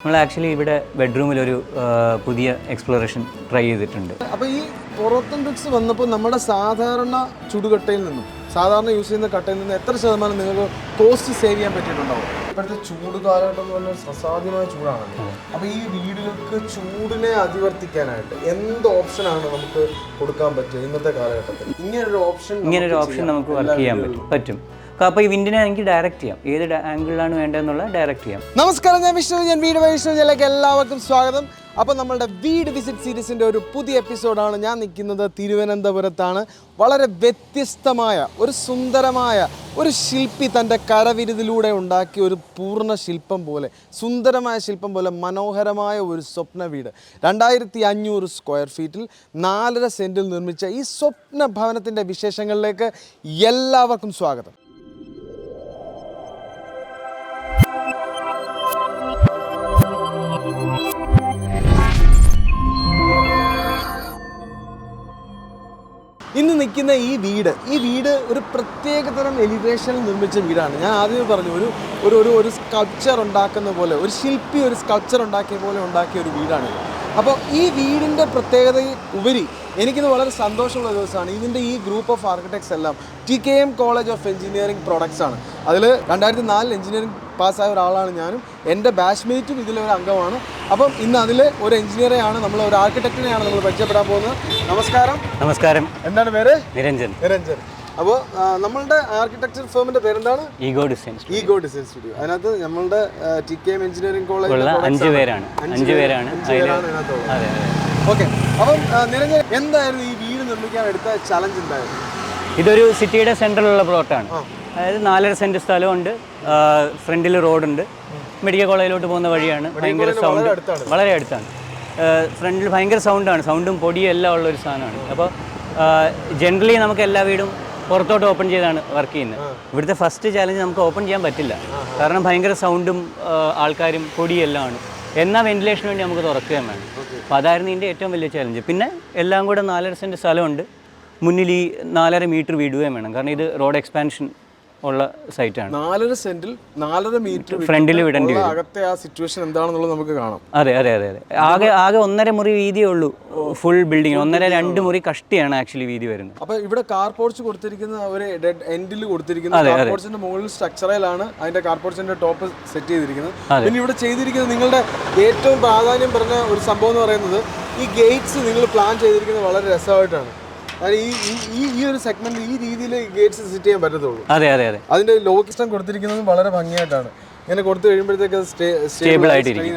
നമ്മൾ ആക്ച്വലി ഇവിടെ ബെഡ്റൂമിൽ ഒരു പുതിയ എക്സ്പ്ലോറേഷൻ ട്രൈ ചെയ്തിട്ടുണ്ട്. അപ്പൊ ഈ പൊറോത്തൻ ബ്രിക്സ് വന്നപ്പോൾ നമ്മുടെ സാധാരണ ചുടുകട്ടയിൽ നിന്നും സാധാരണ യൂസ് ചെയ്യുന്ന കട്ടയിൽ നിന്ന് എത്ര ശതമാനം നിങ്ങൾക്ക് കോസ്റ്റ് സേവ് ചെയ്യാൻ പറ്റിയിട്ടുണ്ടാവും? ഇപ്പോഴത്തെ ചൂട് കാലഘട്ടം എന്ന് പറഞ്ഞാൽ അസാധ്യമായ ചൂടാണ് അപ്പോൾ ഈ വീടുകൾക്ക് ചൂടിനെ അതിവർത്തിക്കാനായിട്ട് എന്ത് ഓപ്ഷനാണ് നമുക്ക് കൊടുക്കാൻ പറ്റുക ഇന്നത്തെ കാലഘട്ടത്തിൽ? ഇങ്ങനൊരു ഓപ്ഷൻ ഇങ്ങനൊരു ഓപ്ഷൻ നമുക്ക് വർക്ക് ചെയ്യാൻ പറ്റും. പറ്റും. അപ്പോൾ ഈ വിൻഡിനെ എനിക്ക് ഡയറക്റ്റ് ചെയ്യാം. ഏത് ആംഗിളിലാണ് വേണ്ടതെന്നുള്ള ഡയറക്റ്റ് ചെയ്യാം. നമസ്കാരം ഞാൻ വിഷ്ണു. ഞാൻ വീട് വൈഷ്ണുവിലേക്ക് എല്ലാവർക്കും സ്വാഗതം. അപ്പോൾ നമ്മളുടെ വീട് വിസിറ്റ് സീരീസിന്റെ ഒരു പുതിയ എപ്പിസോഡാണ് ഞാൻ നിൽക്കുന്നത് തിരുവനന്തപുരത്താണ്. വളരെ വ്യത്യസ്തമായ ഒരു സുന്ദരമായ ഒരു ശില്പി തന്റെ കരവിരുതിലൂടെ ഉണ്ടാക്കിയ ഒരു പൂർണ ശില്പം പോലെ സുന്ദരമായ ശില്പം പോലെ മനോഹരമായ ഒരു സ്വപ്ന വീട്. രണ്ടായിരത്തി അഞ്ഞൂറ് സ്ക്വയർ ഫീറ്റിൽ നാലര സെന്റിൽ നിർമ്മിച്ച ഈ സ്വപ്ന ഭവനത്തിന്റെ വിശേഷങ്ങളിലേക്ക് എല്ലാവർക്കും സ്വാഗതം. ഇന്ന് നിൽക്കുന്ന ഈ വീട് ഈ വീട് ഒരു പ്രത്യേകതരം എലിവേഷനിൽ നിർമ്മിച്ച വീടാണ്. ഞാൻ ആദ്യമേ പറഞ്ഞു ഒരു ഒരു ഒരു ഒരു സ്കൾപ്ചർ ഉണ്ടാക്കുന്ന പോലെ ഒരു ശില്പി ഒരു സ്കൾപ്ചർ ഉണ്ടാക്കിയ പോലെ ഉണ്ടാക്കിയ ഒരു വീടാണ്. അപ്പോൾ ഈ വീടിന്റെ പ്രത്യേകത ഉപരി എനിക്കിത് വളരെ സന്തോഷമുള്ള ദിവസമാണ്. ഇതിന്റെ ഈ ഗ്രൂപ്പ് ഓഫ് ആർക്കിടെക്ട്സ് എല്ലാം T K M college of engineering products ആണ്. അതിൽ രണ്ടായിരത്തി നാലിൽ എഞ്ചിനീയറിംഗ് പാസ്സായ ഒരാളാണ് ഞാനും. എന്റെ ബാച്ച്മേറ്റും ഇതിലൊരു അംഗമാണ്. അപ്പം ഇന്ന് അതിൽ ഒരു എഞ്ചിനീയറെയാണ് നമ്മൾ ഒരു ആർക്കിടെക്റ്റിനെയാണ് നമ്മൾ പരിചയപ്പെടാൻ പോകുന്നത്. നമസ്കാരം. നമസ്കാരം. എന്താണ് പേര്? നിരഞ്ജൻ. നിരഞ്ജൻ. അപ്പോൾ നമ്മളുടെ ആർക്കിടെക്ചർ ഫേമിന്റെ പേരെന്താണ്? Ego design ego design studio. അതിനകത്ത് നമ്മളുടെ T K M engineering college അഞ്ച് പേരാണ്. അഞ്ച് പേരാണ് ഓക്കെ. അപ്പം നിരഞ്ജൻ എന്തായിരുന്നു ഈ വീട് നിർമ്മിക്കാൻ എടുത്ത ചലഞ്ച് എന്തായിരുന്നു? ഇതൊരു സിറ്റിയുടെ സെൻട്രലുള്ള പ്ലോട്ടാണ് അതായത് നാലര സെന്റ് സ്ഥലമുണ്ട്. ഫ്രണ്ടിൽ റോഡുണ്ട്. മെഡിക്കൽ കോളേജിലോട്ട് പോകുന്ന വഴിയാണ്. ഭയങ്കര സൗണ്ട് വളരെ അടുത്താണ്. ഫ്രണ്ടിൽ ഭയങ്കര സൗണ്ടാണ് സൗണ്ടും പൊടിയും എല്ലാം ഉള്ള ഒരു സാധനമാണ്. അപ്പോൾ ജനറലി നമുക്ക് എല്ലാ വീടും പുറത്തോട്ട് ഓപ്പൺ ചെയ്താണ് വർക്ക് ചെയ്യുന്നത്. ഇവിടുത്തെ ഫസ്റ്റ് ചാലഞ്ച് നമുക്ക് ഓപ്പൺ ചെയ്യാൻ പറ്റില്ല. കാരണം ഭയങ്കര സൗണ്ടും ആൾക്കാരും പൊടിയും എല്ലാം ആണ്. എന്നാൽ വെന്റിലേഷന് വേണ്ടി നമുക്ക് തുറക്കുകയും വേണം. അപ്പോൾ അതായിരുന്നു ഇതിന്റെ ഏറ്റവും വലിയ ചാലഞ്ച് പിന്നെ എല്ലാം കൂടെ നാലര സെന്റ് സ്ഥലമുണ്ട്. മുന്നിൽ ഈ നാലര മീറ്റർ വിടുകയും വേണം. കാരണം ഇത് റോഡ് എക്സ്പാൻഷൻ ഉള്ള സൈറ്റാണ്. നാലര സെന്റിൽ നാലര മീറ്റർ ഫ്രണ്ടിൽ വിടേണ്ടി വരും. അകത്തെ ആ സിറ്റുവേഷൻ എന്താണെന്നുള്ളത് നമുക്ക് കാണാം. അതെ അതെ അതെ അതെ. ആകെ ആകെ ഒന്നര മുറി വീതിയേ ഉള്ളൂ. ഫുൾ ബിൽഡിംഗ് ഒന്നര രണ്ട് മുറി കഷ്ടിയാണ് ആക്ച്വലി വീതി വരുന്നത്. അപ്പൊ ഇവിടെ കാർ പോർച്ച് കൊടുത്തിരിക്കുന്ന ഒരു ഡെഡ് എൻഡിൽ കൊടുത്തിരിക്കുന്ന കാർ പോർച്ചിന്റെ മുകളിൽ സ്ട്രക്ചറിലാണ് അതിന്റെ കാർ പോർച്ചിന്റെ ടോപ്പ് സെറ്റ് ചെയ്തിരിക്കുന്നത്. പിന്നെ ഇവിടെ ചെയ്തിരിക്കുന്നത് നിങ്ങളുടെ ഏറ്റവും പ്രാധാന്യം പറഞ്ഞ ഒരു സംഭവം എന്ന് പറയുന്നത് ഈ ഗേറ്റ്സ് നിങ്ങൾ പ്ലാൻ ചെയ്തിരിക്കുന്നത് വളരെ രസമായിട്ടാണ്. ഈ ഈ- ഒരു സെഗ്മെന്റ് ഈ രീതിയിൽ ഗേറ്റ്സ് സെറ്റ് ചെയ്യാൻ പറ്റത്തുള്ളൂ. അതെ അതെ അതെ. അതിന്റെ ലോക്കിസ്റ്റം കൊടുത്തിരിക്കുന്നതും വളരെ ഭംഗിയായിട്ടാണ്. ഇങ്ങനെ കൊടുത്തു കഴിയുമ്പോഴത്തേക്ക് Stable ആയിട്ടിരിക്കും.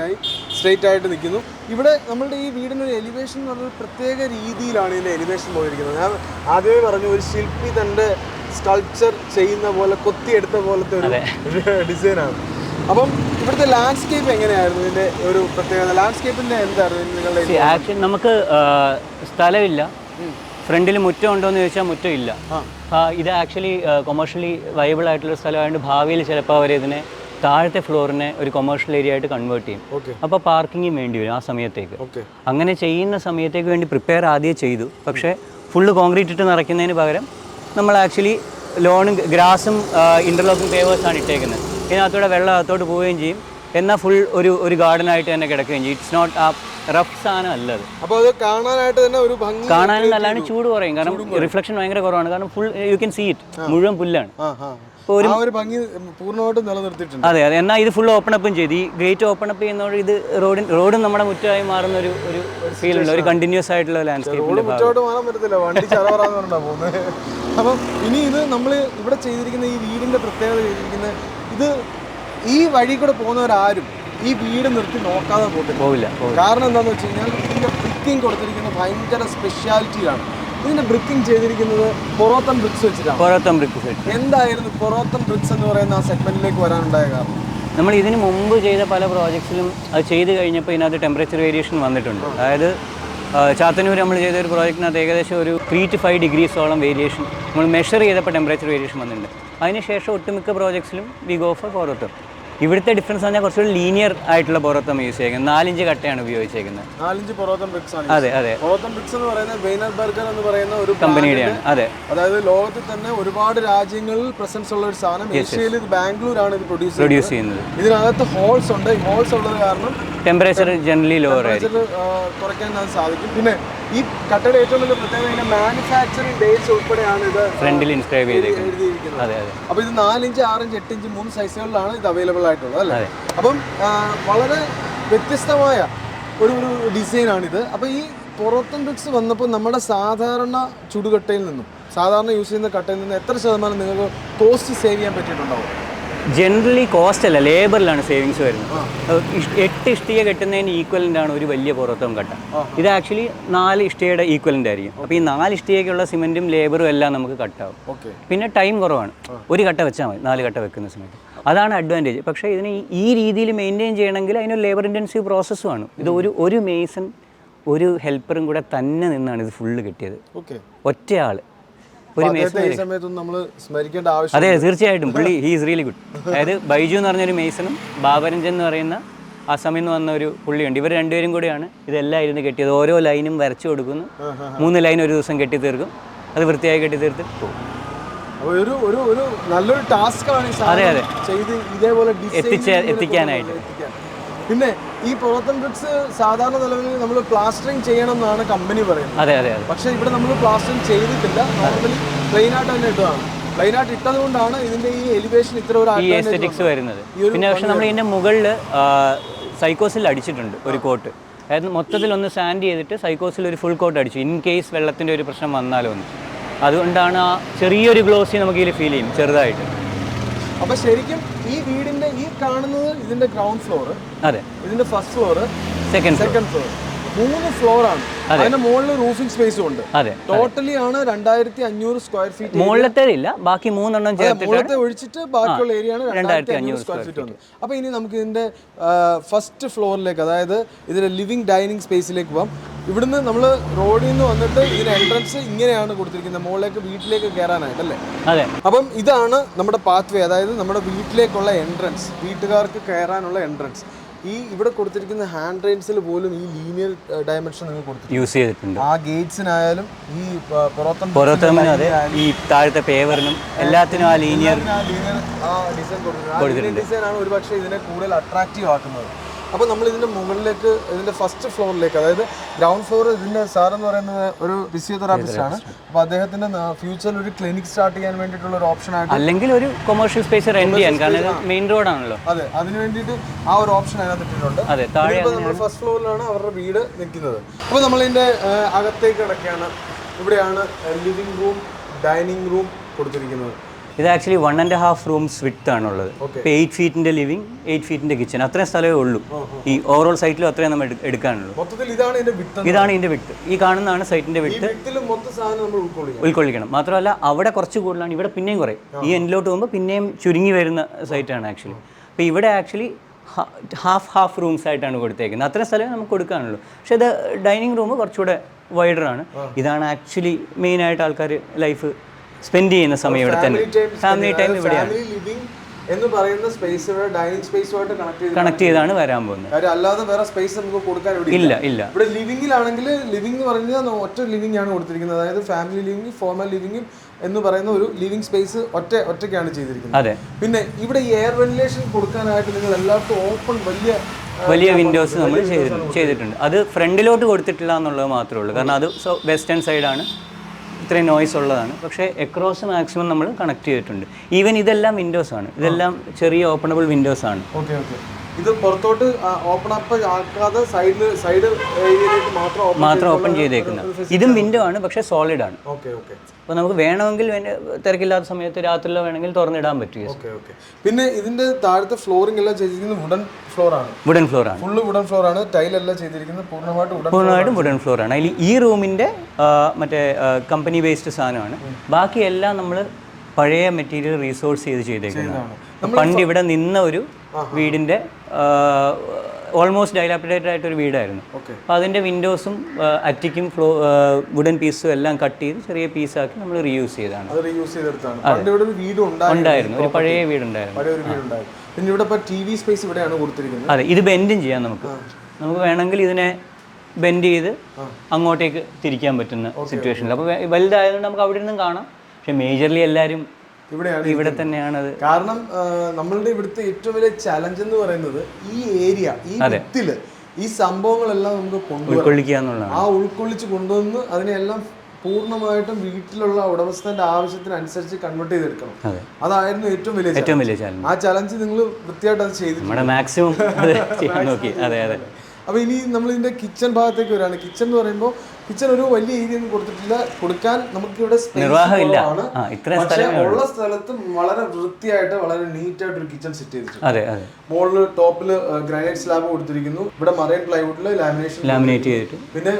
സ്ട്രെയിറ്റ് ആയിട്ട് നിൽക്കുന്നു. ഇവിടെ നമ്മളുടെ ഈ വീടിന് ഒരു എലിവേഷൻ എന്ന് പറഞ്ഞൊരു പ്രത്യേക രീതിയിലാണ് ഇതിന്റെ എലിവേഷൻ പോയിരിക്കുന്നത്. ഞാൻ ആദ്യമേ പറഞ്ഞു ഒരു ശില്പി തന്റെ സ്കൾപ്ചർ ചെയ്യുന്ന പോലെ കൊത്തിയെടുത്ത പോലത്തെ ഒരു ഡിസൈനാണ് അപ്പം ഇവിടുത്തെ ലാൻഡ്സ്കേപ്പ് എങ്ങനെയായിരുന്നു ഇതിന്റെ ഒരു പ്രത്യേകത? ലാൻഡ്സ്കേപ്പിന്റെ എന്തായിരുന്നു നിങ്ങളുടെ ആക്ഷൻ നമുക്ക് സ്ഥലമില്ല. ഫ്രണ്ടിൽ മുറ്റം ഉണ്ടോ എന്ന് ചോദിച്ചാൽ മുറ്റം ഇല്ല. ഇത് ആക്ച്വലി കൊമേഴ്ഷ്യലി വയബിൾ ആയിട്ടുള്ള സ്ഥലമായതുകൊണ്ട് ഭാവിയിൽ ചിലപ്പോൾ അവർ ഇതിനെ താഴത്തെ ഫ്ലോറിനെ ഒരു കൊമേഴ്ഷ്യൽ ഏരിയ ആയിട്ട് കൺവേർട്ട് ചെയ്യും. അപ്പൊ അപ്പോൾ പാർക്കിങ്ങും വേണ്ടി വരും ആ സമയത്തേക്ക്. അങ്ങനെ ചെയ്യുന്ന സമയത്തേക്ക് വേണ്ടി പ്രിപ്പയർ ആദ്യം ചെയ്തു. പക്ഷേ ഫുള്ള് കോൺക്രീറ്റ് ഇട്ട് നിറയ്ക്കുന്നതിന് പകരം നമ്മൾ ആക്ച്വലി ലോണും ഗ്രാസും ഇന്റർലോക്കിംഗ് പേവേഴ്സാണ് ഇട്ടേക്കുന്നത്. ഇതിനകത്തൂടെ വെള്ളം അകത്തോട്ട് പോവുകയും ചെയ്യും. എന്നാൽ ഫുൾ ഒരു ഒരു ഗാർഡനായിട്ട് തന്നെ കിടക്കുകയും ചെയ്യും. ഇറ്റ്സ് നോട്ട് ആ റഫ് സാധനം അല്ലത്. അപ്പോൾ അത് കാണാനായിട്ട് തന്നെ ഒരു ഭംഗി കാണാനും നല്ലതാണ് ചൂട് കുറയും. കാരണം റിഫ്ലക്ഷൻ ഭയങ്കര കുറവാണ്. കാരണം full you can see it മുഴുവൻ പുല്ലാണ്. ഒരു ഭംഗി പൂർണമായിട്ടും നിലനിർത്തിയിട്ടുണ്ട്. അതെ അതെ. എന്നാൽ ഇത് ഫുൾ ഓപ്പൺ അപ്പും ചെയ്തു. ഈ ഗേറ്റ് ഓപ്പൺ അപ്പ് ചെയ്യുന്നതോടെ ഇത് റോഡിൻ റോഡും നമ്മുടെ മുറ്റമായി മാറുന്ന ഒരു ഒരു ഫീൽ ഉണ്ട്. ഒരു കണ്ടിന്യൂസ് ആയിട്ടുള്ള ലാൻഡ്സ്കേപ്പ് ഭാഗം മുറ്റോട്ട് മാറാൻ പറ്റത്തില്ല. വണ്ടി പോകുന്നത് അപ്പം ഇനി ഇത് നമ്മൾ ഇവിടെ ചെയ്തിരിക്കുന്ന ഈ വീടിന്റെ പ്രത്യേകത ചെയ്തിരിക്കുന്ന ഇത് ഈ വഴി കൂടെ പോകുന്നവരാരും ഈ വീട് നിർത്തി നോക്കാതെ പോകത്തില്ല. പോവില്ല കാരണം എന്താണെന്ന് വെച്ച് കഴിഞ്ഞാൽ ഇതിന്റെ ബ്രിക്കിംഗ് കൊടുത്തിരിക്കുന്നത് ഭയങ്കര സ്പെഷ്യാലിറ്റിയാണ് ഇതിന്റെ ബ്രിക്കിംഗ് ചെയ്തിരിക്കുന്നത് പൊറോത്തൻ ബ്രിക്സ് വെച്ചിട്ടാണ്. പൊറോത്തം ബ്രിക്സ് എന്തായിരുന്നു പൊറോത്തൻ ബ്രിക്സ് എന്ന് പറയുന്ന ആ സെഗ്മെന്റിലേക്ക് വരാനുണ്ടായ കാരണം? നമ്മൾ ഇതിന് മുമ്പ് ചെയ്ത പല പ്രോജക്ട്സിലും അത് ചെയ്ത് കഴിഞ്ഞപ്പോൾ ഇതിനകത്ത് ടെമ്പറേച്ചർ വേരിയേഷൻ വന്നിട്ടുണ്ട്. അതായത് ചാത്തന്നൂർ നമ്മൾ ചെയ്ത ഒരു പ്രോജക്റ്റിനകത്ത് ഏകദേശം ഒരു ത്രീ ടു ഫൈവ് ഡിഗ്രീസോളം വേരിയേഷൻ നമ്മൾ മെഷർ ചെയ്തപ്പോൾ ടെമ്പറേച്ചർ വേരിയേഷൻ വന്നിട്ടുണ്ട്. അതിനുശേഷം ഒട്ടുമിക്ക പ്രോജക്ട്സിലും വി ഗോ ഫോർ ഫോറോത്തർ ഇവിടുത്തെ ഡിഫറൻസ് പറഞ്ഞാൽ കുറച്ചുകൂടി ലീനിയർ ആയിട്ടുള്ള പൊറോത്തം യൂസ് ചെയ്യുന്നത്. നാലിഞ്ച് കട്ടയാണ് ഉപയോഗിച്ചേക്കുന്നത്. നാലിഞ്ച് പൊറോത്തം ബ്രിക്സ് ആണ് അതെ അതെ. പൊറോത്തം ബ്രിക്സ് എന്ന് പറയുന്നത് വെയ്നർ ബർഗർ എന്ന് പറയുന്ന ഒരു കമ്പനിയുടെയാണ് അതെ. അതായത് ലോകത്തിൽ തന്നെ ഒരുപാട് രാജ്യങ്ങളിൽ പ്രസൻസ് ഉള്ള ഒരു സാധനം. ഏഷ്യയിൽ ബാംഗ്ലൂർ ആണ് ഇത് പ്രൊഡ്യൂസ് ചെയ്യുന്നത്. പ്രൊഡ്യൂസ് ചെയ്യുന്നത്. ഇതിനകത്ത് ഹോൾസ് ഉണ്ട്. ഹോൾസ് ഉള്ളത് കാരണം ടെമ്പറേച്ചർ ജനറലി ലോവർ ആയിരിക്കും. കുറയ്ക്കാൻ സാധിക്കും. പിന്നെ ഈ കട്ടയുടെ ഏറ്റവും വലിയ പ്രത്യേകത ഇതിന്റെ മാനുഫാക്ചറിങ് ഡേറ്റ്സ് ഉൾപ്പെടെയാണ് ഇത് ഫ്രണ്ടിൽ ഇൻസ്ക്രൈബ് ചെയ്തിരിക്കുന്നത് അപ്പൊ അതെ അതെ. അപ്പോൾ ഇത് നാലിഞ്ച് ആറിഞ്ച് എട്ടിഞ്ച് മൂന്ന് സൈസുകളിലാണ് ഇത് അവൈലബിൾ ആയിട്ടുള്ളത് അല്ലേ? അപ്പം വളരെ വ്യത്യസ്തമായ ഒരു ഒരു ഡിസൈനാണിത് അപ്പോൾ ഈ പുറത്തൻ ബ്രിക്സ് വന്നപ്പോൾ നമ്മുടെ സാധാരണ ചുടുകട്ടയിൽ നിന്നും സാധാരണ യൂസ് ചെയ്യുന്ന കട്ടയിൽ നിന്ന് എത്ര ശതമാനം നിങ്ങൾക്ക് കോസ്റ്റ് സേവ് ചെയ്യാൻ പറ്റിയിട്ടുണ്ടാവും? ജനറലി കോസ്റ്റ് അല്ല ലേബറിലാണ് സേവിങ്സ് വരുന്നത്. എട്ട് ഇഷ്ടിക കെട്ടുന്നതിന് ഈക്വലന്റ് ആണ് ഒരു വലിയ പുറത്തും കട്ട. ഇത് ആക്ച്വലി നാല് ഇഷ്ടികയുടെ ഈക്വലന്റ് ആയിരിക്കും. അപ്പോൾ ഈ നാല് ഇഷ്ടികയ്ക്കുള്ള സിമെന്റും ലേബറും എല്ലാം നമുക്ക് കട്ടാവും പിന്നെ ടൈം കുറവാണ്. ഒരു കട്ട വെച്ചാൽ മതി നാല് കട്ട വെക്കുന്ന സമയത്ത്. അതാണ് അഡ്വാന്റേജ് പക്ഷേ ഇതിന് ഈ- രീതിയിൽ മെയിന്റെയിൻ ചെയ്യണമെങ്കിൽ അതിനൊരു ലേബർ ഇന്റൻസീവ് പ്രോസസ്സുമാണ് ഇത് ഒരു ഒരു മേസൺ ഒരു ഹെൽപ്പറും കൂടെ തന്നെ നിന്നാണ് ഇത് ഫുള്ള് കിട്ടിയത്. ഒറ്റയാൾ ഒരു മേസൺ അദ്ദേഹത്തെ ഈ സമയത്തൊന്നും നമ്മൾ സ്മരിക്കേണ്ട ആവശ്യം അതെ തീർച്ചയായിട്ടും. പുള്ളി ഹി ഈസ് റിയലി ഗുഡ് അതായത് ബൈജു എന്ന് പറഞ്ഞൊരു മേസണും ബാബരഞ്ജൻ എന്ന് പറയുന്ന അസമിൽ നിന്ന് വന്ന ഒരു പുള്ളിയുണ്ട്. ഇവർ രണ്ടുപേരും കൂടിയാണ് ഇതെല്ലാം ഇരുന്ന് കെട്ടിയത്. ഓരോ ലൈനും വരച്ചു കൊടുക്കുന്നു. മൂന്ന് ലൈൻ ഒരു ദിവസം കെട്ടി തീർക്കും അത് വൃത്തിയായി കെട്ടി തീർത്ത് പോകും ഒരു ഒരു ഒരു നല്ലൊരു ടാസ്ക് ആണ് അതെ, അതെ. ചെയ്ത് ഇതേപോലെ എത്തിക്കാനായിട്ട്. പിന്നെ ഈ പുറത്തൻ ബ്രിക്സ് സാധാരണ നിലവിൽ നമ്മൾ പ്ലാസ്റ്ററിങ് ചെയ്യണം എന്നാണ് കമ്പനി പറയുന്നത്. അതെ അതെ പക്ഷെ പക്ഷേ ഇവിടെ നമ്മൾ പ്ലാസ്റ്ററിങ് ചെയ്തിട്ടില്ല. നോർമലി പ്ലെയിൻ ആയിട്ട് തന്നെ ഇട്ടതാണ്. പ്ലെയിൻ ആയിട്ട് ഇട്ടത് കൊണ്ടാണ് ഇതിന്റെ ഈ എലിവേഷൻ ഇത്ര ഒരു ഈ advantage എസ്തെറ്റിക്സ്. വരുന്നത്. പിന്നെ പക്ഷെ നമ്മൾ ഇതിന്റെ മുകളിൽ സൈക്കോസിൽ അടിച്ചിട്ടുണ്ട് ഒരു കോട്ട്. അതായത് മൊത്തത്തിൽ ഒന്ന് സാൻഡ് ചെയ്തിട്ട് സൈക്കോസിൽ ഒരു ഫുൾ കോട്ട് അടിച്ചു. ഇൻ കേസ് വെള്ളത്തിന്റെ ഒരു പ്രശ്നം വന്നാലോ ഒന്ന് അതുകൊണ്ടാണ് ആ ചെറിയൊരു ഗ്ലോസി നമുക്ക് ഇതിൽ ഫീൽ ചെയ്യും ചെറുതായിട്ട്. അപ്പൊ ശരിക്കും ഈ വീടിന്റെ ഈ കാണുന്നത് ഇതിന്റെ ഗ്രൗണ്ട് ഫ്ലോർ അതെ. ഇതിന്റെ first floor second second floor മൂന്ന് ഫ്ലോർ ആണ്. അതിന്റെ മുകളിൽ റൂഫിംഗ് സ്പേസും ഉണ്ട്. അതെ ടോട്ടലി ആണ് രണ്ടായിരത്തി അഞ്ഞൂറ് സ്ക്വയർ ഫീറ്റ് മുകളിലത്തെ ഇല്ല ബാക്കി മൂന്നെണ്ണം മുകളിലത്തെ ഒഴിച്ചിട്ട് ബാക്കിയുള്ള ഏരിയ ആണ് രണ്ടായിരത്തി അഞ്ഞൂറ് സ്ക്വയർ ഫീറ്റ് ഉണ്ട് അപ്പൊ ഇനി നമുക്ക് ഇതിന്റെ ഫസ്റ്റ് ഫ്ലോറിലേക്ക് അതായത് ഇതിന്റെ ലിവിംഗ് ഡൈനിങ് സ്പേസിലേക്ക് പോകാം ഇവിടുന്ന് നമ്മൾ റോഡിൽ നിന്ന് വന്നിട്ട് ഇതിന്റെ എൻട്രൻസ് ഇങ്ങനെയാണ് കൊടുത്തിരിക്കുന്നത്. മുകളിലേക്ക് വീട്ടിലേക്ക് കയറാനായിട്ട് അല്ലേ? അതെ. അപ്പം ഇതാണ് നമ്മുടെ പാത്വേ അതായത് നമ്മുടെ വീട്ടിലേക്കുള്ള എൻട്രൻസ് വീട്ടുകാർക്ക് കയറാനുള്ള എൻട്രൻസ് ഈ ഇവിടെ കൊടുത്തിരിക്കുന്ന ഹാൻഡ് റെയിൽസിൽ പോലും ഈ ലീനിയർ ഡയമെൻഷൻ നിങ്ങൾ കൊടുത്തിട്ടുണ്ട്. യൂസ് ചെയ്തിട്ടുണ്ട്. ആ ഗേറ്റ്സിനായാലും ഈ പൊറോത്തം അതെ. ഈ താഴത്തെ പേവറിനും എല്ലാത്തിനും ആ ലീനിയർ ഡിസൈൻ ആണ് ഒരുപക്ഷെ ഇതിനെ കൂടുതൽ അട്രാക്റ്റീവ് ആക്കുന്നത്. അപ്പോൾ നമ്മൾ ഇതിന്റെ മുകളിലേക്ക് ഇതിന്റെ ഫസ്റ്റ് ഫ്ലോറിലേക്ക് അതായത് ഗ്രൗണ്ട് ഫ്ലോർ ഇതിന്റെ സാറെന്ന് എന്ന് പറയുന്നത് ഒരു ഫിസിയോതെറാപ്പിസ്റ്റ് ആണ്. അപ്പോൾ അദ്ദേഹത്തിന്റെ ഫ്യൂച്ചറിൽ ഒരു ക്ലിനിക് സ്റ്റാർട്ട് ചെയ്യാൻ വേണ്ടിയിട്ടുള്ള ഒരു ഓപ്ഷൻ ആയിട്ട് അല്ലെങ്കിൽ ഒരു കൊമേഴ്ഷ്യൽ സ്പേസ് റെന്റ് ചെയ്യാൻ കാരണം മെയിൻ റോഡ് ആണല്ലോ. അതെ അതിന് വേണ്ടിയിട്ട് ആ ഒരു ഓപ്ഷൻ അതിനകത്ത് ഇട്ടിട്ടുണ്ട്. അതെ താഴെ നമ്മൾ ഫസ്റ്റ് ഫ്ലോറിലാണ് അവരുടെ വീട് നിൽക്കുന്നത്. അപ്പോൾ ആ, അകത്തേക്ക് കിടക്കുകയാണ്. ഇവിടെയാണ് ലിവിംഗ് റൂം ഡൈനിങ് റൂം കൊടുത്തിരിക്കുന്നത്. ഇത് actually one and half rooms with ആണുള്ളത്. ഇപ്പോൾ എയ്റ്റ് ഫീറ്റിന്റെ ലിവിംഗ് എയ്റ്റ് ഫീറ്റിന്റെ കിച്ചൺ അത്രയും സ്ഥലമേ ഉള്ളൂ. ഈ ഓവറോൾ സൈറ്റിലും അത്രയും നമ്മൾ എടു- എടുക്കാനുള്ളൂ. ഇതാണ് ഇതിന്റെ വിട്ട് ഈ കാണുന്നതാണ് സൈറ്റിന്റെ വിട്ട് ഉൾക്കൊള്ളിക്കണം. മാത്രമല്ല അവിടെ കുറച്ച് കൂടുതലാണ്. ഇവിടെ പിന്നെയും കുറേ ഈ എൻഡിലോട്ട് പോകുമ്പോൾ പിന്നെയും ചുരുങ്ങി വരുന്ന സൈറ്റാണ് ആക്ച്വലി അപ്പോൾ ഇവിടെ ആക്ച്വലി ഹാഫ് ഹാഫ് റൂംസ് ആയിട്ടാണ് കൊടുത്തേക്കുന്നത്. അത്രയും സ്ഥലമേ നമുക്ക് കൊടുക്കാനുള്ളൂ. പക്ഷേ ഇത് ഡൈനിങ് റൂം കുറച്ചുകൂടെ വൈഡറാണ് ഇതാണ് ആക്ച്വലി മെയിനായിട്ട് ആൾക്കാർ ലൈഫ് സ്പെൻഡ് ചെയ്യുന്ന സമയം ഇവിടെ തന്നെ ഫാമിലി ടൈം ഇവിടെയാണ്. എന്ന് പറയുന്ന സ്പേസ് ഇവിടെ ഡൈനിങ് സ്പേസുമായിട്ട് കണക്ട് ചെയ്ത് കണക്ട് ചെയ്താണ് വരാൻ പോകുന്നത്. കാര്യം അല്ലാതെ വേറെ സ്പേസ് നമുക്ക് കൊടുക്കാൻ ഇവിടെ ഇല്ല ഇല്ല. ഇവിടെ ലിവിംഗിലാണെങ്കിൽ ലിവിംഗ് എന്ന് പറയുന്നത് ഒറ്റ ലിവിംഗ് ആണ് കൊടുത്തിരിക്കുന്നത്. അതായത് ഫാമിലി ലിവിംഗ് ഫോർമൽ ലിവിംഗും എന്ന് പറയുന്ന ഒരു ലിവിംഗ് സ്പേസ് ഒറ്റ ഒറ്റയ്ക്കാണ് ചെയ്തിരിക്കുന്നത്. അതെ. പിന്നെ ഇവിടെ എയർ വെന്റിലേഷൻ കൊടുക്കാനായിട്ട് നിങ്ങൾ എല്ലാവർക്കും ഓപ്പൺ വലിയ വലിയ വിൻഡോസ് നമ്മൾ ചെയ്തിട്ടുണ്ട്. അത് ഫ്രണ്ടിലോട്ട് കൊടുത്തിട്ടില്ല എന്നുള്ളത് മാത്രമേ ഉള്ളൂ. കാരണം അത് വെസ്റ്റേൺ സൈഡാണ് ഇത്രയും നോയ്സ് ഉള്ളതാണ്. പക്ഷേ എക്രോസ് മാക്സിമം നമ്മൾ കണക്ട് ചെയ്തിട്ടുണ്ട്. ഈവൻ ഇതെല്ലാം വിൻഡോസ് ആണ്. ഇതെല്ലാം ചെറിയ ഓപ്പണബിൾ വിൻഡോസ് ആണ്. ഓക്കെ ഓക്കെ ഇത് പുറത്തോട്ട് ഓപ്പൺ അപ്പ് ആക്കാതെ സൈഡിൽ സൈഡ് ഏരിയയിലേക്ക് മാത്രം ഓപ്പൺ മാത്രം ഓപ്പൺ ചെയ്തേക്കുന്നത്. ഇതും വിൻഡോ ആണ് പക്ഷേ സോളിഡ് ആണ്. ഓക്കെ ഓക്കെ അപ്പോൾ നമുക്ക് വേണമെങ്കിൽ തിരക്കില്ലാത്ത സമയത്ത് രാത്രിയിലോ വേണമെങ്കിൽ തുറന്നിടാൻ പറ്റും ഓക്കെ ഓക്കെ പിന്നെ ഇതിന്റെ താഴത്തെ ഫ്ലോറിംഗ് എല്ലാം ചെയ്തിരിക്കുന്നത് വുഡൻ ഫ്ലോർ ആണ്. വുഡൻ ഫ്ലോർ ആണ്. ഫുള്ള് വുഡൻ ഫ്ലോർ ആണ്. ടൈൽ എല്ലാം ചെയ്തിരിക്കുന്നത് പൂർണമായിട്ട് പൂർണമായിട്ടും വുഡൻ ഫ്ലോർ ആണ്. അതിൽ ഈ റൂമിന്റെ മറ്റേ കമ്പനി ബേസ്ഡ് സാധനമാണ്. ബാക്കി എല്ലാം നമ്മൾ പഴയ മെറ്റീരിയൽ റീസോഴ്സ് ചെയ്ത് ചെയ്തേക്കുന്നതാണ്. പണ്ട് ഇവിടെ നിന്ന ഒരു വീടിന്റെ ഓൾമോസ്റ്റ് ഡൈലാപ്പിഡേറ്റഡ് ആയിട്ടൊരു വീടായിരുന്നു. അപ്പോൾ അതിന്റെ വിൻഡോസും അറ്റിക്കും ഫ്ലോ വുഡൻ പീസും എല്ലാം കട്ട് ചെയ്ത് ചെറിയ പീസാക്കി നമ്മൾ റീയൂസ് ചെയ്താണ് ഉണ്ടായിരുന്നു. ഒരു പഴയ വീടുണ്ടായിരുന്നു. പിന്നെ ഇവിടെ ടി വി സ്പേസ് ഇവിടെയാണ് കൊടുത്തിരിക്കുന്നത്. അതെ. ഇത് ബെൻഡും ചെയ്യാം നമുക്ക്. നമുക്ക് വേണമെങ്കിൽ ഇതിനെ ബെൻഡ് ചെയ്ത് അങ്ങോട്ടേക്ക് തിരിക്കാൻ പറ്റുന്ന സിറ്റുവേഷനിൽ അപ്പോൾ വലുതായതുകൊണ്ട് നമുക്ക് അവിടെ നിന്നും കാണാം. പക്ഷേ മേജർലി എല്ലാവരും ഇവിടെയാണ് ഇവിടെ തന്നെയാണ് കാരണം നമ്മളുടെ ഇവിടുത്തെ ഏറ്റവും വലിയ ചലഞ്ച് എന്ന് പറയുന്നത് ഈ ഏരിയ ഈ വിത്തിൽ ഈ സംഭവങ്ങളെല്ലാം നമുക്ക് കൊണ്ടുപോയി ആ ഉൾക്കൊള്ളിച്ച് കൊണ്ടുവന്ന് അതിനെല്ലാം പൂർണമായിട്ടും വീട്ടിലുള്ള ഉടമസ്ഥന്റെ ആവശ്യത്തിനനുസരിച്ച് കൺവേർട്ട് ചെയ്തെടുക്കണം. അതെ. അതായിരുന്നു ഏറ്റവും വലിയ. ഏറ്റവും വലിയ ചലഞ്ച് ആ ചലഞ്ച് നിങ്ങൾ വൃത്തിയായിട്ട് അത് ചെയ്തിട്ടുണ്ട്. നമ്മുടെ മാക്സിമം നോക്കി. അതെ അതെ. അപ്പൊ ഇനി നമ്മൾ ഇതിന്റെ കിച്ചൺ ഭാഗത്തേക്ക് വരികയാണ്. കിച്ചൺ എന്ന് പറയുമ്പോൾ കിച്ചൺ ഒരു വലിയ ഏരിയ ഒന്നും കൊടുത്തിട്ടില്ല. കൊടുക്കാൻ നമുക്ക് ഇവിടെ ആണ് പക്ഷേ ഉള്ള. സ്ഥലത്ത് വളരെ വൃത്തിയായിട്ട് വളരെ നീറ്റ് ആയിട്ട് ഒരു കിച്ചൺ സെറ്റ് ചെയ്തിട്ടുണ്ട് മുകളിൽ ടോപ്പിൽ ഗ്രാനൈറ്റ് സ്ലാബ് കൊടുത്തിരിക്കുന്നു. ഇവിടെ മറൈൻ പ്ലൈവുഡിൽ ലാമിനേഷൻ ലാമിനേറ്റ് ചെയ്തിട്ട്. പിന്നെ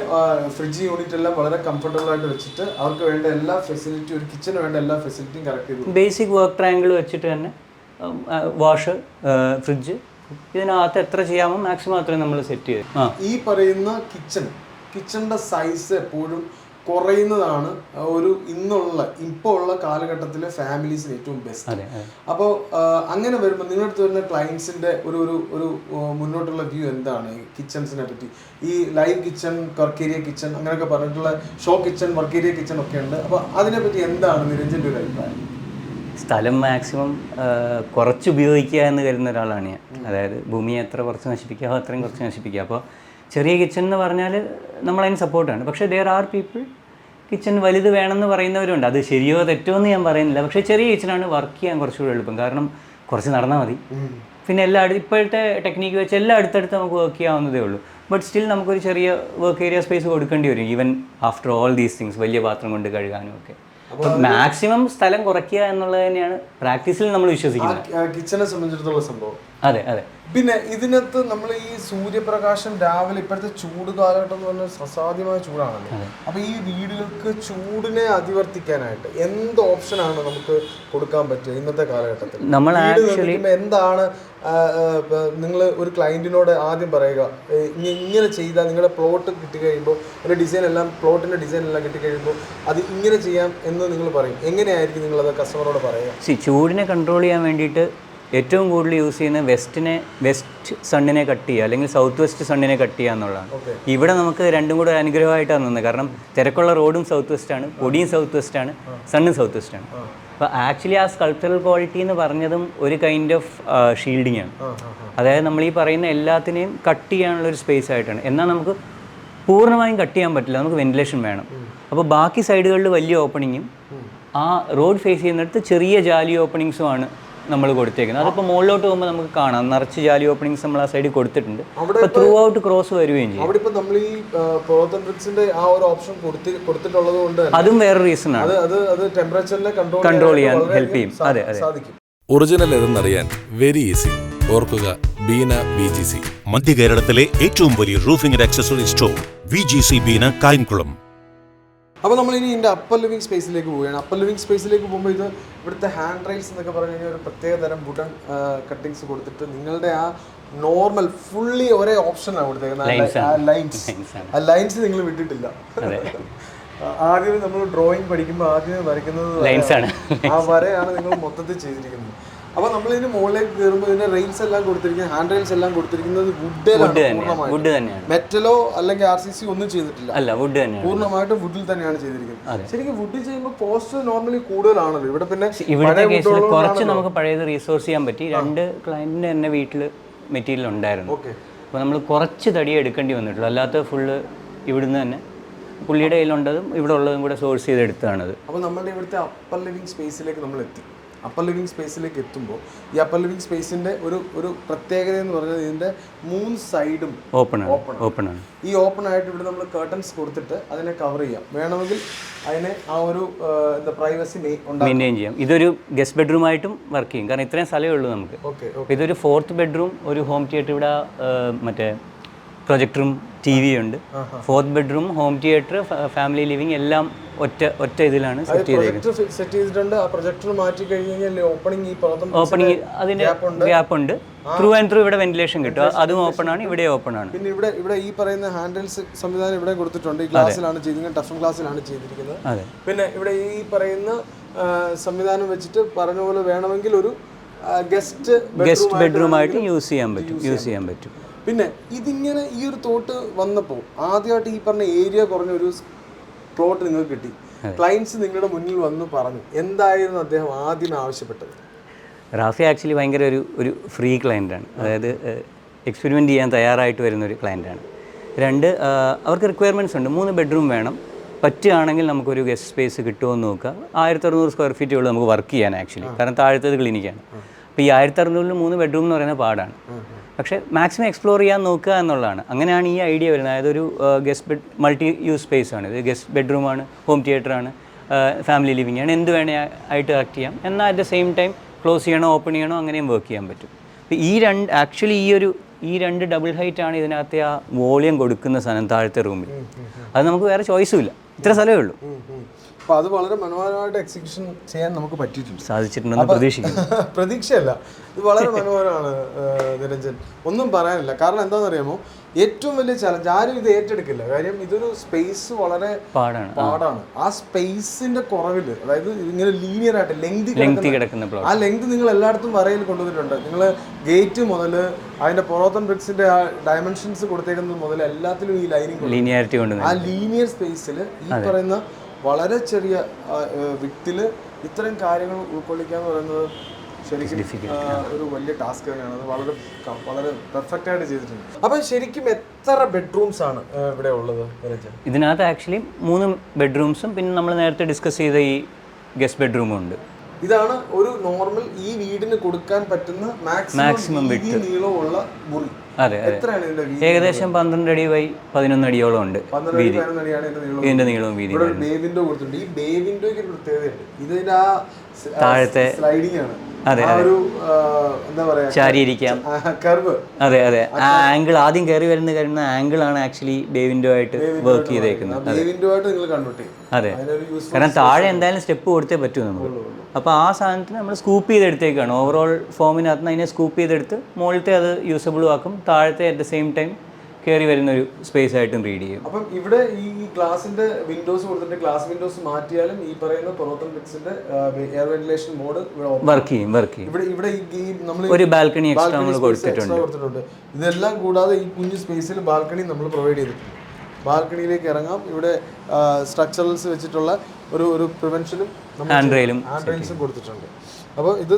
ഫ്രിഡ്ജ് യൂണിറ്റ് എല്ലാം വളരെ കംഫർട്ടബിൾ ആയിട്ട് വെച്ചിട്ട് അവർക്ക് വേണ്ട എല്ലാ ഫെസിലിറ്റി ഒരു കിച്ചന് വേണ്ട എല്ലാ ഫെസിലിറ്റിയും കറക്റ്റ് ചെയ്തു ബേസിക് വർക്ക് ട്രാങ്കിൾ വെച്ചിട്ട് തന്നെ വാഷ് ഫ്രിഡ്ജ് ഇതിനകത്ത് എത്ര ചെയ്യാമോ മാക്സിമം അത്രയും നമ്മൾ സെറ്റ് ചെയ്ത് ഈ പറയുന്ന കിച്ചൺ കിച്ചണിന്റെ സൈസ് എപ്പോഴും കുറയുന്നതാണ് ഒരു ഇന്നുള്ള ഇപ്പോൾ ഉള്ള കാലഘട്ടത്തിലെ ഫാമിലീസിന് ഏറ്റവും ബെസ്റ്റ് അപ്പോൾ അങ്ങനെ വരുമ്പോൾ നിങ്ങളുടെ അടുത്ത് വരുന്ന ക്ലയൻസിന്റെ ഒരു ഒരു ഒരു മുന്നോട്ടുള്ള വ്യൂ എന്താണ്? ഈ കിച്ചൺസിനെ പറ്റി. ഈ ലൈവ് കിച്ചൺ വർക്കേരിയ കിച്ചൺ അങ്ങനെയൊക്കെ പറഞ്ഞിട്ടുള്ള ഷോ കിച്ചൺ വർക്കേരിയ കിച്ചൺ ഒക്കെ ഉണ്ട്. അപ്പോൾ അതിനെപ്പറ്റി എന്താണ് നിരഞ്ജന്റെ ഒരു അഭിപ്രായം? സ്ഥലം മാക്സിമം കുറച്ച് ഉപയോഗിക്കുക എന്ന് കരുതുന്ന ഒരാളാണ് ഞാൻ. അതായത് ഭൂമിയെ എത്ര കുറച്ച് നശിപ്പിക്കാമോ അത്രയും കുറച്ച് നശിപ്പിക്കുക. അപ്പോൾ ചെറിയ കിച്ചൺ എന്ന് പറഞ്ഞാൽ നമ്മളതിന് സപ്പോർട്ടാണ് പക്ഷേ ദർ ആർ പീപ്പിൾ കിച്ചൺ വലുത് വേണമെന്ന് പറയുന്നവരുണ്ട്. അത് ശരിയോ തെറ്റോ എന്ന് ഞാൻ പറയുന്നില്ല. പക്ഷേ ചെറിയ കിച്ചണാണ് വർക്ക് ചെയ്യാൻ കുറച്ചുകൂടെ എളുപ്പം. കാരണം കുറച്ച് നടന്നാൽ മതി. പിന്നെ എല്ലാ ഇപ്പോഴത്തെ ടെക്നീക്ക് വെച്ച് എല്ലാം അടുത്തടുത്ത് നമുക്ക് വർക്ക് ചെയ്യാവുന്നതേ ഉള്ളൂ. ബട്ട് സ്റ്റിൽ നമുക്കൊരു ചെറിയ വർക്ക് ഏരിയ സ്പേസ് കൊടുക്കേണ്ടി വരും. Even after all these things വലിയ പാത്രം കൊണ്ട് കഴുകാനും ഒക്കെ. മാക്സിമം സ്ഥലം കുറയ്ക്കുക എന്നുള്ളത് തന്നെയാണ് പ്രാക്ടീസിൽ നമ്മൾ വിശ്വസിക്കുന്നത്. കിച്ചനെ സംബന്ധിച്ചിടത്തോളം സംഭവം. അതെ അതെ. പിന്നെ ഇതിനകത്ത് നമ്മൾ ഈ സൂര്യപ്രകാശം രാവിലെ ഇപ്പോഴത്തെ ചൂട് കാലഘട്ടം എന്ന് പറഞ്ഞാൽ അസാധ്യമായ ചൂടാണല്ലോ. അപ്പൊ ഈ വീടുകൾക്ക് ചൂടിനെ അതിവർത്തിക്കാനായിട്ട് എന്ത് ഓപ്ഷനാണ് നമുക്ക് കൊടുക്കാൻ പറ്റുക ഇന്നത്തെ കാലഘട്ടത്തിൽ? നമ്മൾ ആക്ച്വലി എന്താണ് നിങ്ങൾ ഒരു ക്ലയന്റിനോട് ആദ്യം പറയുക ഇങ്ങനെ ചെയ്താൽ നിങ്ങളുടെ പ്ലോട്ട് കിട്ടിക്കഴിയുമ്പോൾ ഒരു ഡിസൈൻ എല്ലാം പ്ലോട്ടിന്റെ ഡിസൈൻ എല്ലാം കിട്ടിക്കഴിയുമ്പോൾ അത് ഇങ്ങനെ ചെയ്യാം എന്ന് നിങ്ങൾ പറയും. എങ്ങനെയായിരിക്കും നിങ്ങൾ അത് കസ്റ്റമറോട് പറയുക? ചൂടിനെ കൺട്രോൾ ചെയ്യാൻ വേണ്ടിയിട്ട് ഏറ്റവും കൂടുതൽ യൂസ് ചെയ്യുന്ന വെസ്റ്റിനെ വെസ്റ്റ് സണ്ണിനെ കട്ട് ചെയ്യുക അല്ലെങ്കിൽ സൗത്ത് വെസ്റ്റ് സണ്ണിനെ കട്ട് ചെയ്യുക എന്നുള്ളതാണ്. ഇവിടെ നമുക്ക് രണ്ടും കൂടെ ഒരു അനുഗ്രഹമായിട്ടാണ് നിന്നത്. കാരണം തിരക്കുള്ള റോഡും സൗത്ത് വെസ്റ്റ് ആണ് പൊടിയും സൗത്ത് വെസ്റ്റ് ആണ് സണ്ണും സൗത്ത് വെസ്റ്റാണ് അപ്പോൾ ആക്ച്വലി ആ. സ്കൾപ്ചറൽ ക്വാളിറ്റി എന്ന് പറഞ്ഞതും ഒരു കൈൻഡ് ഓഫ് ഷീൽഡിംഗ് ആണ്. അതായത് നമ്മൾ ഈ പറയുന്ന എല്ലാത്തിനെയും കട്ട് ചെയ്യാനുള്ള ഒരു സ്പേസ് ആയിട്ടാണ്. എന്നാൽ നമുക്ക് പൂർണമായും കട്ട് ചെയ്യാൻ പറ്റില്ല നമുക്ക് വെന്റിലേഷൻ വേണം. അപ്പോൾ ബാക്കി സൈഡുകളിൽ വലിയ ഓപ്പണിങ്ങും ആ റോഡ് ഫേസ് ചെയ്യുന്നിടത്ത് ചെറിയ ജാലി ഓപ്പണിങ്സും ആണ് നമ്മൾ കൊടുത്തേക്കുന്നത്. അതിപ്പോൾ മുകളിലോട്ട് പോകുമ്പോൾ നമുക്ക് കാണാം. നിറച്ച് ജാലി ഓപ്പണിങ്സ് നമ്മൾ ആ സൈഡിൽ കൊടുത്തിട്ടുണ്ട്. അവിടെ അപ്പോൾ ത്രൂ ഔട്ട് ക്രോസ് വരികയും ചെയ്യും. അവിടെ ഇപ്പൊ നമ്മൾ ഈ പ്രോത്തൻ ബ്രിക്സിന്റെ ആ ഒരു ഓപ്ഷൻ കൊടുത്തി കൊടുത്തിട്ടുള്ളത് കൊണ്ട് അതും വേറെ റീസൺ ആണ്. അത് അത് അത് ടെമ്പറേച്ചറിനെ കൺട്രോൾ കൺട്രോൾ ചെയ്യാൻ ഹെൽപ്പ് ചെയ്യും. അതെ, അതെ. ഒറിജിനൽ ഏതെന്നറിയാൻ വെരി ഈസി ഓർക്കുക ബീന ബി ജി സി മധ്യ കേരളത്തിലെ ഏറ്റവും വലിയ roofing and accessory store V G C Beena Kayamkulam. അപ്പോൾ നമ്മൾ ഇനി ഇതിന്റെ അപ്പർ ലിവിങ് സ്പേസിലേക്ക് പോവുകയാണ് അപ്പർ ലിവിങ് സ്പേസിലേക്ക് പോകുമ്പോൾ ഇത് ഇവിടുത്തെ ഹാൻഡ് റൈൽസ് എന്നൊക്കെ പറഞ്ഞു കഴിഞ്ഞാൽ ഒരു പ്രത്യേക തരം വുഡൻ കട്ടിങ്സ് കൊടുത്തിട്ട് നിങ്ങളുടെ ആ നോർമൽ ഫുള്ളി ഒരേ ഓപ്ഷനാണ് കൊടുത്തേക്കുന്നത് ആണ്. ലൈൻസ് ആ ലൈൻസ് നിങ്ങൾ വിട്ടിട്ടില്ല. ആദ്യം നമ്മൾ ഡ്രോയിങ് പഠിക്കുമ്പോൾ ആദ്യം വരയ്ക്കുന്നത്. ആ വരയാണ് നിങ്ങൾ മൊത്തത്തിൽ ചെയ്തിരിക്കുന്നത് അപ്പോൾ നമ്മൾ ഇതിന് മുകളിലേക്ക് കയറുമ്പോൾ ഇതിന്റെ റെയിൽസ് എല്ലാം കൊടുത്തിരിക്കുന്നത് ഹാൻഡ് റെയിൽസ് എല്ലാം കൊടുത്തിരിക്കുന്നത് വുഡ് വുഡ് തന്നെയാണ്. മെറ്റലോ അല്ലെങ്കിൽ ആർ സി സി ഒന്നും ചെയ്തിട്ടില്ല. അല്ല വുഡ് തന്നെയാണ്. പൂർണമായിട്ടും വുഡിൽ തന്നെയാണ് ചെയ്തിരിക്കുന്നത്. ശരിക്കും വുഡ് ചെയ്യുമ്പോൾ പോസ്റ്റ് നോർമലി കൂടുതലാണല്ലോ. ഇവിടെ പിന്നെ ഇവിടുത്തെ പഴയ കേസിൽ കുറച്ച് നമുക്ക് പഴയത് റീസോഴ്സ് ചെയ്യാൻ പറ്റി. രണ്ട് ക്ലയന്റിന് തന്നെ വീട്ടിൽ മെറ്റീരിയൽ ഉണ്ടായിരുന്നു. ഓക്കെ. അപ്പോൾ നമ്മൾ കുറച്ച് തടി എടുക്കേണ്ടി വന്നിട്ടുള്ളൂ. അല്ലാത്ത ഫുള്ള് ഇവിടുന്ന് തന്നെ പുള്ളിയുടെ കയ്യിലുണ്ടതും ഇവിടെ ഉള്ളതും കൂടെ സോഴ്സ് ചെയ്ത് എടുത്തതാണത് അപ്പോൾ നമ്മുടെ ഇവിടുത്തെ അപ്പർ ലിവിംഗ് സ്പേസിലേക്ക് നമ്മൾ എത്തി അപ്പർ ലിവിങ് സ്പേസിലേക്ക് എത്തുമ്പോൾ ഈ അപ്പർ ലിവിങ് സ്പേസിന്റെ ഒരു ഒരു പ്രത്യേകത എന്ന് പറഞ്ഞാൽ ഇതിന്റെ മൂന്ന് സൈഡും ഓപ്പൺ ആണ്. ഓപ്പൺ ആണ്. ഈ ഓപ്പൺ ആയിട്ട് ഇവിടെ നമ്മൾ കേർട്ടൻസ് കൊടുത്തിട്ട് അതിനെ കവർ ചെയ്യാം. വേണമെങ്കിൽ അതിനെ ആ ഒരു എന്താ പ്രൈവസി മെയിന്റെയിൻ ചെയ്യാം. ഇതൊരു ഗസ്റ്റ് ബെഡ്റൂം ആയിട്ടും വർക്ക് ചെയ്യും. കാരണം ഇത്രയും സ്ഥലമേ ഉള്ളൂ നമുക്ക്. ഓക്കെ ഇതൊരു ഫോർത്ത് ബെഡ്റൂം ഒരു ഹോം തിയേറ്റർ ഇവിടെ മറ്റേ പ്രൊജക്ടറും ടി വി ഉണ്ട്. Fourth bedroom home theatre family living എല്ലാം ഒറ്റ ഒറ്റ ഇതിലാണ് സെറ്റ് ചെയ്തേക്കുന്നത്. സെറ്റ് ചെയ്തിട്ടുണ്ട്. ആ പ്രൊജക്ടർ മാറ്റി കഴിഞ്ഞ് കഴിഞ്ഞാൽ ഓപ്പണിംഗ് ഓപ്പണിംഗ് അതിന് ഗ്യാപ്പ് ഉണ്ട്? ത്രൂ ആൻഡ് ത്രൂ ഇവിടെ വെന്റിലേഷൻ കിട്ടും. അതും ഓപ്പൺ ആണ് ഇവിടെ ഓപ്പൺ ആണ്. പിന്നെ ഇവിടെ ഇവിടെ ഈ പറയുന്ന ഹാൻഡിൽസ് സംവിധാനം ഇവിടെ കൊടുത്തിട്ടുണ്ട്. ഈ ഗ്ലാസ്സിലാണ് ചെയ്തിരിക്കുന്നത് ടഫൻ ഗ്ലാസ്സിലാണ് ചെയ്തിരിക്കുന്നത്. പിന്നെ ഇവിടെ ഈ പറയുന്ന സംവിധാനം വെച്ചിട്ട് പറഞ്ഞ പോലെ വേണമെങ്കിൽ ഒരു ഗസ്റ്റ് ഗസ്റ്റ് ബെഡ്റൂം ആയിട്ട് യൂസ് ചെയ്യാൻ പറ്റും യൂസ് ചെയ്യാൻ പറ്റും. പിന്നെ ഇതിങ്ങനെ ഈ ഒരു തോട്ട് വന്നപ്പോൾ ആദ്യമായിട്ട് ഈ പറഞ്ഞ ഏരിയ കുറഞ്ഞ ഒരു പ്ലോട്ട് നിങ്ങൾക്ക് കിട്ടി. ക്ലയൻസ് നിങ്ങളുടെ മുന്നിൽ വന്ന് പറഞ്ഞു എന്തായിരുന്നു അദ്ദേഹം ആദ്യം ആവശ്യപ്പെട്ടത്? റാഫി ആക്ച്വലി ഭയങ്കര ഒരു ഒരു ഫ്രീ ക്ലയന്റാണ് അതായത് എക്സ്പെരിമെന്റ് ചെയ്യാൻ തയ്യാറായിട്ട് വരുന്ന ഒരു ക്ലയന്റാണ് രണ്ട് അവർക്ക് റിക്വയർമെന്റ്സ് ഉണ്ട്. മൂന്ന് ബെഡ്റൂം വേണം. പറ്റുകയാണെങ്കിൽ നമുക്കൊരു ഗസ്റ്റ് സ്പേസ് കിട്ടുമോ എന്ന് നോക്കുക. ആയിരത്തി അറുന്നൂറ് സ്ക്വയർ ഫീറ്റ് ഉള്ളൂ നമുക്ക് വർക്ക് ചെയ്യാൻ ആക്ച്വലി കാരണം താഴത്തത് ക്ലിനിക്കാണ് അപ്പോൾ ഈ ആയിരത്തി അറുന്നൂറിൽ മൂന്ന് ബെഡ്റൂം എന്ന് പറയുന്നത് പാടാണ്. പക്ഷേ മാക്സിമം എക്സ്പ്ലോർ ചെയ്യാൻ നോക്കുക എന്നുള്ളതാണ്. അങ്ങനെയാണ് ഈ ഐഡിയ വരുന്നത്. അതായത് ഒരു guest bed multi use space ആണ്. ഇത് ഗസ്റ്റ് ബെഡ്റൂമാണ് ഹോം തിയേറ്ററാണ് ഫാമിലി ലിവിംഗ് ആണ്. എന്ത് വേണേ ആയിട്ട് ആക്ട് ചെയ്യാം. എന്നാൽ at the same time close ചെയ്യണോ ഓപ്പൺ ചെയ്യണോ അങ്ങനെയും വർക്ക് ചെയ്യാൻ പറ്റും. അപ്പോൾ ഈ രണ്ട് ആക്ച്വലി ഈ ഒരു ഈ രണ്ട് ഡബിൾ ഹൈറ്റ് ആണ് ഇതിനകത്തെ ആ വോളിയം കൊടുക്കുന്ന സാധനം താഴത്തെ റൂമിൽ അത് നമുക്ക് വേറെ ചോയ്സും ഇല്ല. ഇത്ര സ്ഥലമേ ഉള്ളൂ. അപ്പോൾ അത് വളരെ മനോഹരമായിട്ട് എക്സിക്യൂഷൻ ചെയ്യാൻ നമുക്ക് പറ്റിയിട്ടുണ്ട്. സാധിച്ചിട്ടുണ്ടെന്ന് പ്രതീക്ഷിക്കുന്നു. പ്രതീക്ഷയല്ല. ഇത് വളരെ മനോഹരമാണ് നിരഞ്ജൻ. ഒന്നും പറയാനില്ല. കാരണം എന്താണെന്ന് അറിയാമോ ഏറ്റവും വലിയ ചലഞ്ച് ആരും ഇത് ഏറ്റെടുക്കില്ല. കാര്യം ഇതൊരു സ്പേസ് വളരെ പാടാണ്. പാടാണ്. ആ സ്പേസിന്റെ കുറവിൽ അതായത് ഇങ്ങനെ ലീനിയർ ആയിട്ട് ലെങ്തി ലെങ്തി കിടക്കുന്ന ആ ലെങ്ത് നിങ്ങൾ എല്ലായിടത്തും വരയിൽ കൊണ്ടുവന്നിട്ടുണ്ട്. നിങ്ങൾ ഗേറ്റ് മുതൽ അതിന്റെ പൊറോത്തൻ ബ്രിക്സിന്റെ ആ ഡയമെൻഷൻസ് കൊടുത്തേക്കുന്നത് മുതൽ എല്ലാത്തിലും ഈ ലൈനിങ് ലീനിയാരിറ്റി ആ ലീനിയർ സ്പേസിൽ ഈ പറയുന്ന വളരെ ചെറിയ വിത്തിൽ ഇത്തരം കാര്യങ്ങൾ ഉൾക്കൊള്ളിക്കുക എന്ന് പറയുന്നത് ശരിക്കും ഒരു വലിയ ടാസ്ക് തന്നെയാണ്. അത് വളരെ വളരെ പെർഫെക്റ്റ് ആയിട്ട് ചെയ്തിട്ടുണ്ട്. അപ്പൊ ശരിക്കും എത്ര ബെഡ്റൂംസ് ആണ് ഇവിടെ ഉള്ളത് ഇതിനകത്ത് ആക്ച്വലി മൂന്ന് ബെഡ്റൂംസും പിന്നെ നമ്മൾ നേരത്തെ ഡിസ്കസ് ചെയ്ത ഈ ഗസ്റ്റ് ബെഡ്റൂമും ഉണ്ട്. ഇതാണ് ഒരു നോർമൽ ഈ വീടിന് കൊടുക്കാൻ പറ്റുന്ന മാക്സിമം നീളമുള്ള മുറി. അതെ ഏകദേശം പന്ത്രണ്ട് അടി വൈ പതിനൊന്ന് അടിയോളം ഉണ്ട് ഇതിന്റെ നീളവും വീതി കൊടുത്തിട്ടുണ്ട്. ഈ പ്രത്യേകതയുണ്ട്. ഇതിന്റെ ആ താഴത്തെ സ്ലൈഡിംഗ് ആണ്. അതെ, ഒരു എന്താ പറയാ ചാരിയിരിക്കാം കർവ്. അതെ അതെ. ആ ആംഗിൾ ആദ്യം കയറി വരുന്ന കാര്യം ആംഗിൾ ആണ് ആക്ച്വലി ബേവിൻഡോ ആയിട്ട് വർക്ക് ചെയ്തേക്കുന്നത്. അതെ. കാരണം താഴെ എന്തായാലും സ്റ്റെപ്പ് കൊടുത്തേ പറ്റൂ നമുക്ക്. അപ്പോൾ ആ സാധനത്തിന് നമ്മൾ സ്കൂപ്പ് ചെയ്തെടുത്തേക്കാണ്. ഓവറോൾ ഫോമിനകത്ത് നിന്ന് അതിനെ സ്കൂപ്പ് ചെയ്തെടുത്ത് മുകളിലത്തെ അത് യൂസബിളും ആക്കും താഴത്തെ അറ്റ് ദ സെയിം ടൈം കയറി വരുന്ന ഒരു സ്പേസ് ആയിട്ടും റീഡ് ചെയ്യും. അപ്പം ഇവിടെ ഈ ഗ്ലാസിന്റെ വിൻഡോസ് കൊടുത്തിട്ട് ഗ്ലാസ് വിൻഡോസ് മാറ്റിയാലും ഈ പറയുന്ന പൊറോത്തൻ ബ്രിക്സിന്റെ എയർ വെന്റിലേഷൻ മോഡ് വർക്ക് ചെയ്യും വർക്ക് ചെയ്യും. ഇവിടെ ഇവിടെ ഈ നമ്മൾ ഒരു ബാൽക്കണി എക്സ്ട്രാ നമ്മൾ കൊടുത്തിട്ടുണ്ട്. കൊടുത്തിട്ടുണ്ട്. ഇതെല്ലാം കൂടാതെ ഈ കുഞ്ഞു സ്പേസിൽ ബാൽക്കണി നമ്മൾ പ്രൊവൈഡ് ചെയ്തിട്ടുണ്ട്. ബാൽക്കണിയിലേക്ക് ഇറങ്ങാം. ഇവിടെ സ്ട്രക്ചറൽസ് വെച്ചിട്ടുള്ള ഒരു ഒരു പ്രിവെൻഷനും ഹാൻഡ് റെയിലും കൊടുത്തിട്ടുണ്ട്. അപ്പോൾ ഇത്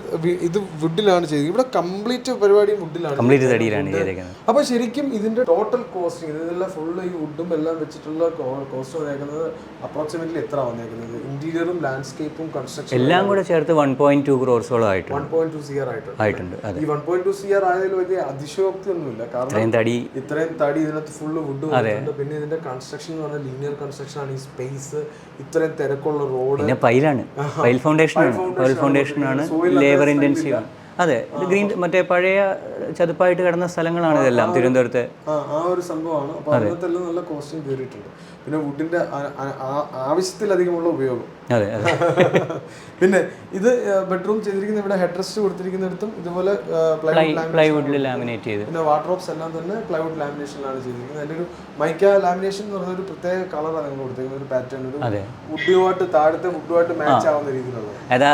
ഇത് വുഡിലാണ് ചെയ്തത്. ഇവിടെ കംപ്ലീറ്റ് പരിപാടിയും വുഡിലാണ് കംപ്ലീറ്റ് തടിയിലാണ് ചെയ്തേക്കുന്നത്. അപ്പോൾ ശരിക്കും ഇതിന്റെ ടോട്ടൽ കോസ്റ്റ് ഇതെല്ലാം ഫുൾ ഈ വുഡും എല്ലാം വെച്ചിട്ടുള്ള കോസ്റ്റ് വന്നേക്കുന്നത് അപ്രോക്സിമേറ്റ്ലി എത്ര വന്നേക്കുന്നത്? ഇന്റീരിയറും ലാൻഡ്സ്കേപ്പും കൺസ്ട്രക്ഷൻ എല്ലാം കൂടെ ചേർത്ത് വൺ പോയിന്റ് ടു ക്രോർസോളം ആയിട്ട് one point two C R ആയിട്ടുണ്ട്. ആയിട്ടുണ്ട് ഈ one point two C R ആയതിൽ വലിയ അതിശയോക്തി ഒന്നുമില്ല കാരണം ഇത്രയും തടി ഇത്രയും തടി ഇതിനകത്ത് ഫുള്ള് വുഡ് വന്നിട്ടുണ്ട്. പിന്നെ ഇതിന്റെ കൺസ്ട്രക്ഷൻ എന്ന് പറഞ്ഞാൽ ലീനിയർ കൺസ്ട്രക്ഷൻ ആണ്. ഈ സ്പേസ് ഇത്രയും തിരക്കുള്ള റോഡ് പിന്നെ പൈലാണ്. പൈൽ ഫൗണ്ടേഷൻ പൈൽ ഫൗണ്ടേഷൻ ആണ്. ലേബർ ഇന്റൻസീവ് ആണ് അതെ ഇത് ഗ്രീൻ മറ്റേ പഴയ ചതുപ്പായിട്ട് കിടന്ന സ്ഥലങ്ങളാണ് ഇതെല്ലാം തിരുവനന്തപുരത്തെ. ആ ഒരു സംഭവമാണ്. നല്ല കോസ്റ്റും കയറിയിട്ടുണ്ട് പിന്നെ വുഡിന്റെ ആവശ്യത്തിലധികമുള്ള ഉപയോഗം. അതെ പിന്നെ ഇത് ബെഡ്റൂം ചെയ്തിരിക്കുന്ന ഇവിടെ ഹെഡ് റെസ്റ്റ് കൊടുത്തിരിക്കുന്നിടത്തും ഇതുപോലെ പ്ലൈവുഡ് പ്ലൈവുഡിൽ ലാമിനേറ്റ് ചെയ്ത്. പിന്നെ വാർഡ്രോബ്സ് എല്ലാം തന്നെ പ്ലൈവുഡ് ലാമിനേഷനിലാണ് ചെയ്തിരിക്കുന്നത്. അതിന്റെ ഒരു മൈക്ക ലാമിനേഷൻ എന്ന് പറഞ്ഞ ഒരു പ്രത്യേക കളറാണ് നിങ്ങൾ കൊടുത്തിരിക്കുന്നത്. ഒരു പാറ്റേൺ ഒരു. വുഡുമായിട്ട് താഴത്തെ വുഡുമായിട്ട് മാച്ച് ആവുന്ന രീതിയിലുള്ള അതാ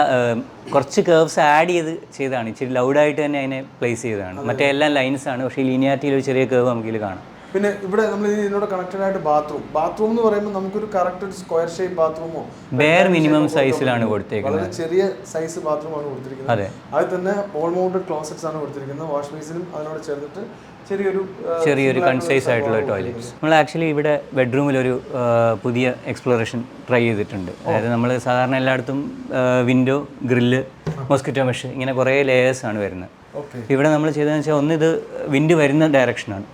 കുറച്ച് കേർവ്സ് ആഡ് ചെയ്ത് ചെയ്താണ്. ഇച്ചിരി ലൗഡായിട്ട് തന്നെ അതിനെ പ്ലേസ് ചെയ്തതാണ്. മറ്റേ എല്ലാം ലൈൻസ് ആണ്. പക്ഷേ ലീനിയാരിറ്റിയിൽ ഒരു ചെറിയ കേർവ് നമുക്ക് ഇതിൽ കാണാം. പിന്നെ ഇവിടെ നമ്മൾ ഇതിനോട് കണക്റ്റഡ് ആയിട്ട് ബാത്റൂം ബാത്റൂം എന്ന് പറയുമ്പോൾ നമുക്കൊരു കറക്റ്റ് ഒരു സ്ക്വയർ ഷേപ്പ് ബാത്റൂമോ ബെയർ മിനിമം സൈസിലാണ് കൊടുത്തേക്കുന്നത്. വളരെ ചെറിയ സൈസ് ബാത്റൂമാണ് കൊടുത്തിരിക്കുന്നത്. അതിൽ അത് തന്നെ ഓൾ മൗണ്ടഡ് ക്ലോസറ്റ്സ് ആണ് കൊടുത്തിരിക്കുന്നത്. വാഷ് ബേസിനും അതിനോട് ചേർന്നിട്ട് ചെറിയൊരു ചെറിയൊരു കൺസൈസ് ആയിട്ടുള്ള ടോയ്ലറ്റ് നമ്മൾ ആക്ച്വലി ഇവിടെ ബെഡ്റൂമിൽ ഒരു പുതിയ എക്സ്പ്ലോറേഷൻ ട്രൈ ചെയ്തിട്ടുണ്ട്. അതായത് നമ്മൾ സാധാരണ എല്ലായിടത്തും വിൻഡോ ഗ്രില്ല് മോസ്കിറ്റോ മെഷ് ഇങ്ങനെ കുറേ ലെയേഴ്സ് ആണ് വരുന്നത്. ഇവിടെ നമ്മൾ ചെയ്തതെന്ന് വെച്ചാൽ ഒന്ന് ഇത് വിൻഡ് വരുന്ന ഡയറക്ഷനാണ്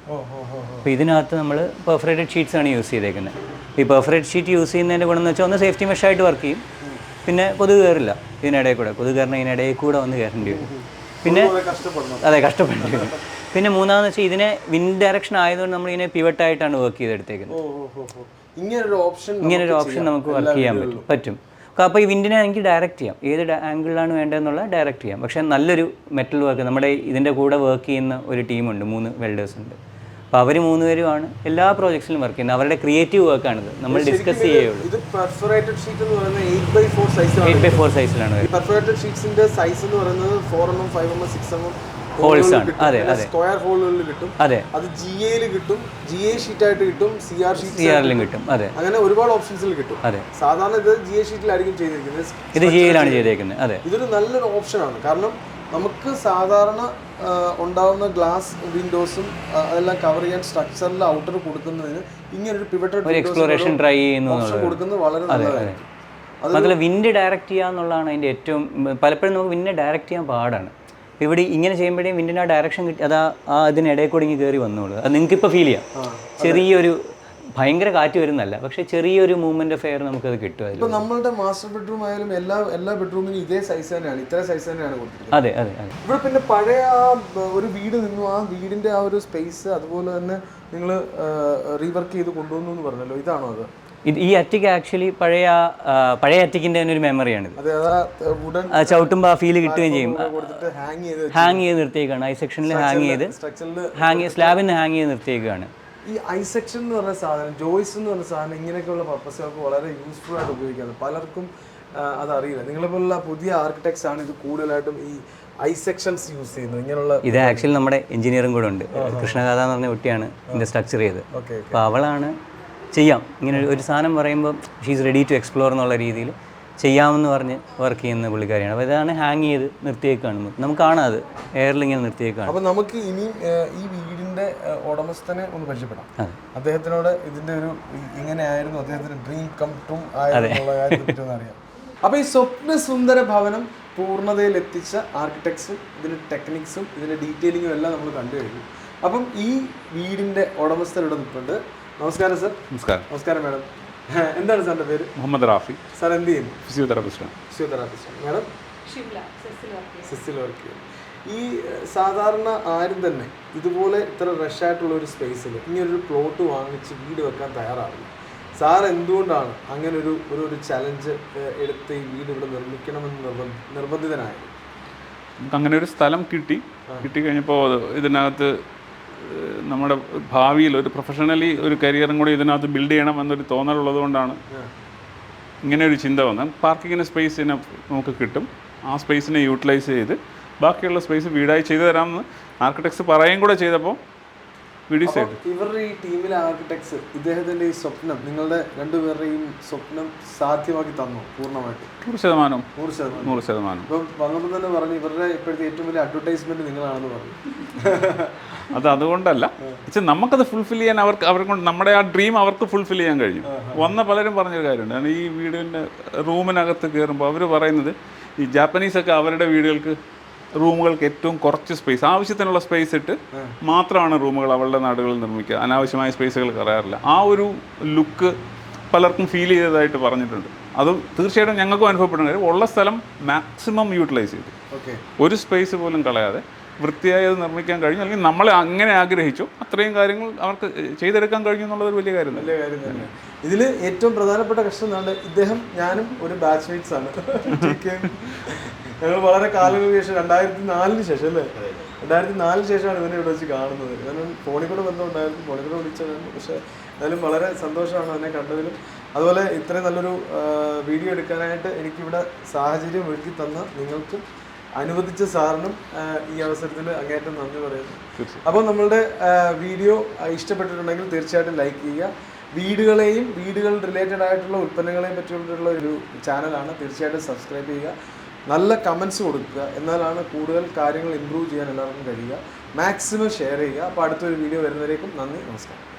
അപ്പോൾ ഇതിനകത്ത് നമ്മൾ പെർഫറേറ്റഡ് ഷീറ്റ്സ് ആണ് യൂസ് ചെയ്തേക്കുന്നത് ഈ പെർഫറേറ്റ് ഷീറ്റ് യൂസ് ചെയ്യുന്നതിന്റെ ഗുണം എന്ന് വെച്ചാൽ ഒന്ന് സേഫ്റ്റി മെഷായിട്ട് വർക്ക് ചെയ്യും. പിന്നെ കൊതുക് കയറില്ല ഇതിനിടയിൽ കൂടെ കൊതുക് കയറണ ഇതിനിടയിൽ കൂടെ വന്ന് കയറേണ്ടി വരും. പിന്നെ അതെ കഷ്ടപ്പെടേണ്ടി വരും. പിന്നെ മൂന്നാമെന്ന് വെച്ചാൽ ഇതിനെ വിൻഡ് ഡയറക്ഷൻ ആയതുകൊണ്ട് നമ്മൾ ഇതിനെ പിവട്ടായിട്ടാണ് വർക്ക് ചെയ്തെടുത്തേക്കുന്നത് ഇങ്ങനൊരു ഓപ്ഷൻ ഇങ്ങനൊരു ഓപ്ഷൻ നമുക്ക് വർക്ക് ചെയ്യാൻ പറ്റും. പറ്റും. അപ്പോൾ ഈ വിൻഡിനെ എനിക്ക് ഡയറക്റ്റ് ചെയ്യാം. ഏത് ആംഗിളിലാണ് വേണ്ടതെന്നുള്ള ഡയറക്റ്റ് ചെയ്യാം. പക്ഷേ നല്ലൊരു മെറ്റൽ വർക്ക് നമ്മുടെ ഇതിന്റെ കൂടെ വർക്ക് ചെയ്യുന്ന ഒരു ടീമുണ്ട് മൂന്ന് വെൽഡേഴ്സ് ഉണ്ട്. അപ്പോൾ അവർ മൂന്നുപേരുമാണ് എല്ലാ പ്രോജക്ട്സിലും വർക്ക് ചെയ്യുന്നത്. അവരുടെ ക്രിയേറ്റീവ് വർക്കാണിത് നമ്മൾ ഡിസ്കസ് ചെയ്യുള്ളൂ പെർഫറേറ്റഡ് ഷീറ്റ് എന്ന് പറയുന്നത് എയ്റ്റ് ബൈ ഫോർ സൈസാണ് എയ്റ്റ് ബൈ ഫോർ സൈസിലാണ് ഈ പെർഫറേറ്റഡ് ഷീറ്റ്സിന്റെ സൈസ് എന്ന് പറയുന്നത് four M M five M M six M M Holes ആണ്. അതെ, അതെ. സ്ക്വയർ ഹോളുകളിൽ കിട്ടും. അതെ. അത് ജി എയിൽ കിട്ടും. ജി എ ഷീറ്റ് ആയിട്ട് കിട്ടും. സി ആർ സി ഷീറ്റ് ആറിലും കിട്ടും. അതെ. അങ്ങനെ ഒരുപാട് ഓപ്ഷൻസിൽ കിട്ടും. അതെ. സാധാരണ ഇത് ജി എ ഷീറ്റിലായിരിക്കും ചെയ്തിരിക്കുന്നത്. ഇത് ജി യിലാണ് ചെയ്തേക്കുന്നത്. അതെ. ഇതൊരു നല്ലൊരു ഓപ്ഷനാണ് കാരണം നമുക്ക് സാധാരണ ഉണ്ടാകുന്ന ഗ്ലാസ് വിൻഡോസും അതെല്ലാം കവർ ചെയ്യാൻ സ്ട്രക്ചറിൽ ഔട്ടർ കൊടുക്കുന്നതിന് ഇങ്ങനൊരു പിവറ്റഡ് എക്സ്പ്ലോറേഷൻ ട്രൈ ചെയ്യുന്നു കൊടുക്കുന്നത് വളരെ നല്ലതായിരിക്കും. അതിൽ വിൻഡ് ഡയറക്റ്റ് ചെയ്യുക എന്നുള്ളതാണ് അതിന്റെ ഏറ്റവും പലപ്പോഴും നമുക്ക് വിൻഡ് ഡയറക്റ്റ് ചെയ്യാൻ പാടാണ്. ഇവിടെ ഇങ്ങനെ ചെയ്യുമ്പോഴേ വിൻഡിന്റെ ആ ഡയറക്ഷൻ കിട്ടി അതാ ആ- അതിനിടയിൽ കൂടി ഇങ്ങനെ കയറി വന്നോളൂ. അത് നിങ്ങൾക്ക് ഇപ്പോൾ ഫീൽ ചെയ്യാം ചെറിയൊരു ഭയങ്കര കാറ്റ് വരുന്നല്ല പക്ഷെ ചെറിയൊരു മൂവ്മെന്റ് ഓഫ് എയർ നമുക്ക് അത് അതിൽ ഇപ്പോൾ നമ്മളുടെ മാസ്റ്റർ ബെഡ്റൂം ആയാലും എല്ലാ എല്ലാ ബെഡ്റൂമിനും ഇതേ സൈസ് തന്നെയാണ് ഇത്ര സൈസ് തന്നെയാണ് കൊടുത്തിരിക്കുന്നത്. അതെ അതെ അതെ. ഇവിടെ പിന്നെ പഴയ ആ ബ- ഒരു വീട് നിന്നു. ആ വീടിന്റെ ആ ഒരു സ്പേസ് അതുപോലെ തന്നെ നിങ്ങൾ റീവർക്ക് ചെയ്ത് കൊണ്ടുവന്നു എന്ന് പറഞ്ഞല്ലോ. ഇതാണോ അത്? ഇത് ഈ അറ്റിക്ക് ആക്ച്വലി പഴയ ആ, പഴയ അറ്റിക്കിന്റെ തന്നെ ഒരു മെമ്മറിയാണ് അതെ അതാ വുഡൻ ആ ചവിട്ടുമ്പോൾ ആ ഫീൽ കിട്ടുകയും ചെയ്യും. കൊടുത്തിട്ട് ഹാങ് ചെയ്ത് ഹാങ് ചെയ്ത് നിർത്തിയേക്കാണ്. ഐ സെക്ഷനിൽ ഹാങ് ചെയ്ത് സ്ട്രക്ചറിൽ ഹാങ് സ്ലാബിന് ഹാങ് ചെയ്ത് നിർത്തിയേക്കാണ്. ഈ ഐ സെക്ഷൻ എന്ന് പറഞ്ഞ സാധനം ജോയ്സ് എന്ന് പറഞ്ഞ സാധനം ഇങ്ങനെയൊക്കെയുള്ള പർപ്പസുകൾക്ക് വളരെ യൂസ്ഫുൾ ആയിട്ട് ഉപയോഗിക്കുന്നത് പലർക്കും അതറിയില്ല. നിങ്ങളെ നിങ്ങളെപ്പോലുള്ള പുതിയ ആർക്കിടെക്ട്സ് ആണ് ഇത് കൂടുതലായിട്ടും ഈ ഐ സെക്ഷൻസ് യൂസ് ചെയ്യുന്നത്. ഇങ്ങനെയുള്ള ഇത് ആക്ച്വലി നമ്മുടെ എഞ്ചിനീയറും കൂടെ ഉണ്ട്. കൃഷ്ണകഥ എന്ന് പറഞ്ഞ കുട്ടിയാണ് ഇതിന്റെ സ്ട്രക്ചർ ചെയ്ത് അപ്പോൾ അവളാണ് ചെയ്യാം. ഇങ്ങനെ ഒരു- സാധനം പറയുമ്പോൾ ഷീസ് റെഡി ടു എക്സ്പ്ലോർ എന്നുള്ള രീതിയിൽ ചെയ്യാമെന്ന് പറഞ്ഞ് വർക്ക് ചെയ്യുന്ന പുള്ളിക്കാരിയാണ്. അപ്പോൾ ഇതാണ് ഹാങ് ചെയ്ത് നിർത്തിയേക്കാണ്. നമുക്ക് കാണാം അത്. എയറിൽ ഇങ്ങനെ നിർത്തിയേക്കാണ്. അപ്പോൾ നമുക്ക് ഇനി ആ, ഈ ആ, ഉടമസ്ഥനെ ഒന്ന് പരിചയപ്പെടാം. അദ്ദേഹത്തിനോട് ഇതിന്റെ ഒരു ഇങ്ങനെ ഇങ്ങനെയായിരുന്നു അദ്ദേഹത്തിന്റെ ഡ്രീം കം ട്രൂ ആയിരുന്നുള്ള ഒന്ന് അറിയാം അപ്പൊ ഈ സ്വപ്ന സുന്ദര ഭവനം പൂർണതയിൽ എത്തിച്ച ആർക്കിടെക്ട്സും ഇതിന്റെ ടെക്നിക്സും ഇതിന്റെ ഡീറ്റെയിലിങ്ങും എല്ലാം നമ്മൾ കണ്ടു കഴിഞ്ഞു. അപ്പം ഈ വീടിന്റെ ഉടമസ്ഥരുടെ നിൽപ്പുണ്ട്. നമസ്കാരം സർ. നമസ്കാരം. നമസ്കാരം മാഡം. എന്താണ് സാറിന്റെ പേര്? മുഹമ്മദ് റാഫി. സാർ എന്ത് ചെയ്യുന്നു? ഫിസിയോതെറാപ്പിസ്റ്റാണ്. Physiotherapist madam? സിസിൽ വർക്ക് ചെയ്യും ഈ സാധാരണ ആരും തന്നെ ഇതുപോലെ ഇത്ര റഷായിട്ടുള്ള ഒരു സ്പേസിൽ ഇങ്ങനൊരു പ്ലോട്ട് വാങ്ങിച്ച് വീട് വെക്കാൻ തയ്യാറാവില്ല. സാർ എന്തുകൊണ്ടാണ് അങ്ങനെ ഒരു ഒരു ഒരു ചലഞ്ച് എടുത്ത് ഈ വീട് ഇവിടെ നിർമ്മിക്കണമെന്ന് നിർബന്ധ നിർബന്ധിതനായത്? നമുക്ക് അങ്ങനെ ഒരു സ്ഥലം കിട്ടി. കിട്ടിക്കഴിഞ്ഞപ്പോൾ ഇതിനകത്ത് നമ്മുടെ ഭാവിയിൽ ഒരു പ്രൊഫഷണലി ഒരു കരിയറും കൂടി ഇതിനകത്ത് ബിൽഡ് ചെയ്യണം എന്നൊരു തോന്നലുള്ളത് കൊണ്ടാണ് ഇങ്ങനെ ഒരു ചിന്ത വന്നത്. പാർക്കിങ്ങിന് സ്പേസിനെ നമുക്ക് കിട്ടും. ആ സ്പേസിനെ യൂട്ടിലൈസ് ചെയ്ത് ബാക്കിയുള്ള സ്പേസ് വീടായി ചെയ്തു തരാമെന്ന് ആർക്കിടെക്ട്സ് പറയുകയും കൂടെ ചെയ്തപ്പോൾ ഇവരുടെ ഈ ടീമിലെ ആർക്കിടെക്സ് ഇദ്ദേഹത്തിന്റെ ഈ സ്വപ്നം നിങ്ങളുടെ രണ്ടുപേരുടെയും സ്വപ്നം സാധ്യമാക്കി തന്നു പൂർണമായിട്ട്? നൂറ് ശതമാനം. നൂറ് ശതമാനം. നൂറ് ശതമാനം. ഇപ്പം വന്നപ്പോൾ തന്നെ പറഞ്ഞു ഇവരുടെ ഇപ്പോഴത്തെ ഏറ്റവും വലിയ അഡ്വർടൈസ്മെന്റ് നിങ്ങളാണെന്ന് പറഞ്ഞു. അത് അതുകൊണ്ടല്ല. പക്ഷെ നമുക്കത് ഫുൾഫിൽ ചെയ്യാൻ അവർക്ക് അവരെ കൊണ്ട് നമ്മുടെ ആ ഡ്രീം അവർക്ക് ഫുൾഫിൽ ചെയ്യാൻ കഴിഞ്ഞു. വന്ന പലരും പറഞ്ഞൊരു കാര്യമുണ്ട്. കാരണം ഈ വീടിന്റെ റൂമിനകത്ത് കയറുമ്പോൾ അവർ പറയുന്നത് ഈ ജാപ്പനീസൊക്കെ അവരുടെ വീടുകൾക്ക് റൂമുകൾക്ക് ഏറ്റവും കുറച്ച് സ്പേസ് ആവശ്യത്തിനുള്ള സ്പേസ് ഇട്ട് മാത്രമാണ് റൂമുകൾ അവളുടെ നാടുകളിൽ നിർമ്മിക്കുക. അനാവശ്യമായ സ്പേസുകൾ കളയാറില്ല ആ ഒരു ലുക്ക് പലർക്കും ഫീൽ ചെയ്തതായിട്ട് പറഞ്ഞിട്ടുണ്ട്. അത് തീർച്ചയായിട്ടും ഞങ്ങൾക്കും അനുഭവപ്പെടുന്ന കാര്യം ഉള്ള സ്ഥലം മാക്സിമം യൂട്ടിലൈസ് ചെയ്തു. ഓക്കെ. ഒരു സ്പേസ് പോലും കളയാതെ വൃത്തിയായി അത് നിർമ്മിക്കാൻ കഴിഞ്ഞു. അല്ലെങ്കിൽ നമ്മളെ അങ്ങനെ ആഗ്രഹിച്ചു അത്രയും കാര്യങ്ങൾ അവർക്ക് ചെയ്തെടുക്കാൻ കഴിഞ്ഞു എന്നുള്ളത് ഒരു വലിയ കാര്യം വലിയ കാര്യം തന്നെ. ഇതിൽ ഏറ്റവും പ്രധാനപ്പെട്ട കഷ്ടം എന്താണ് ഇദ്ദേഹം ഞാനും ഒരു ബാച്ച്മേറ്റ്സ് ആണ്. ഞങ്ങൾ വളരെ കാലങ്ങൾക്ക് ശേഷം രണ്ടായിരത്തി നാലിന് ശേഷം അല്ലേ? രണ്ടായിരത്തി നാലിന് ശേഷമാണ് ഇവനെ ഇവിടെ വെച്ച് കാണുന്നത്. കാരണം ഫോണിൽ കൂടെ ബന്ധമുണ്ടായിരുന്നു ഫോണിൽ കൂടെ വിളിച്ചതാണ്. പക്ഷേ എന്നാലും വളരെ സന്തോഷമാണ് അവനെ കണ്ടതിലും. അതുപോലെ ഇത്രയും നല്ലൊരു വീഡിയോ എടുക്കാനായിട്ട് എനിക്കിവിടെ സാഹചര്യം ഒരുക്കി തന്ന നിങ്ങൾക്കും അനുവദിച്ച സാറിനും ഈ അവസരത്തിൽ അങ്ങേറ്റം നന്ദി പറയുന്നു. അപ്പോൾ നമ്മളുടെ വീഡിയോ ഇഷ്ടപ്പെട്ടിട്ടുണ്ടെങ്കിൽ തീർച്ചയായിട്ടും ലൈക്ക് ചെയ്യുക. വീടുകളെയും വീടുകൾ റിലേറ്റഡ് ആയിട്ടുള്ള ഉൽപ്പന്നങ്ങളെയും പറ്റിയുള്ള ഒരു ചാനലാണ്. തീർച്ചയായിട്ടും സബ്സ്ക്രൈബ് ചെയ്യുക. നല്ല കമൻസ് കൊടുക്കുക. എന്നാലാണ് കൂടുതൽ കാര്യങ്ങൾ ഇമ്പ്രൂവ് ചെയ്യാൻ എല്ലാവർക്കും കഴിയുക. മാക്സിമം ഷെയർ ചെയ്യുക. അപ്പോൾ അടുത്തൊരു വീഡിയോ വരുന്നവരേക്കും നന്ദി നമസ്കാരം.